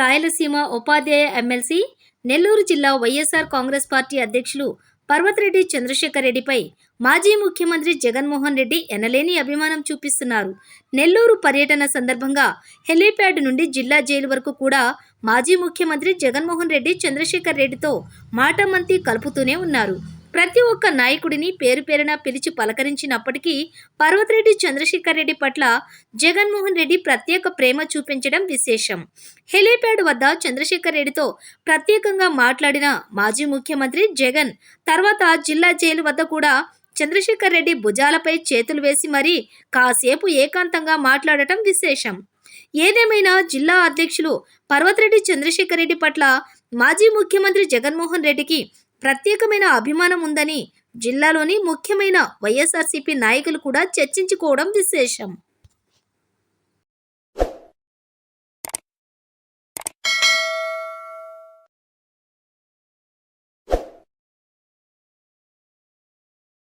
రాయలసీమ ఉపాధ్యాయ MLC Nellore జిల్లా YSR Congress party అధ్యక్షులు పర్వతిరెడ్డి చంద్రశేఖర్ రెడ్డిపై మాజీ ముఖ్యమంత్రి జగన్మోహన్ రెడ్డి ఎనలేని అభిమానం చూపిస్తున్నారు. నెల్లూరు పర్యటన సందర్భంగా హెలీప్యాడ్ నుండి జిల్లా జైలు వరకు కూడా మాజీ ముఖ్యమంత్రి జగన్మోహన్ రెడ్డి చంద్రశేఖర్ రెడ్డితో మాటమంతి కలుపుతూనే ఉన్నారు. ప్రతి ఒక్క నాయకుడిని పేరు పేరున పిలిచి పలకరించినప్పటికీ పర్వతిరెడ్డి చంద్రశేఖర్ రెడ్డి పట్ల జగన్మోహన్ రెడ్డి ప్రత్యేక ప్రేమ చూపించడం విశేషం. హెలీప్యాడ్ వద్ద చంద్రశేఖర్ రెడ్డితో ప్రత్యేకంగా మాట్లాడిన మాజీ ముఖ్యమంత్రి జగన్ తర్వాత జిల్లా జైలు వద్ద కూడా చంద్రశేఖర్ రెడ్డి భుజాలపై చేతులు వేసి మరీ కాసేపు ఏకాంతంగా మాట్లాడటం విశేషం. ఏదేమైనా జిల్లా అధ్యక్షులు పర్వతిరెడ్డి చంద్రశేఖర్ రెడ్డి పట్ల మాజీ ముఖ్యమంత్రి జగన్మోహన్ రెడ్డికి ప్రత్యేకమైన అభిమానం ఉందని జిల్లాలోని ముఖ్యమైన వైఎస్ఆర్సీపీ నాయకులు కూడా చర్చించుకోవడం విశేషం.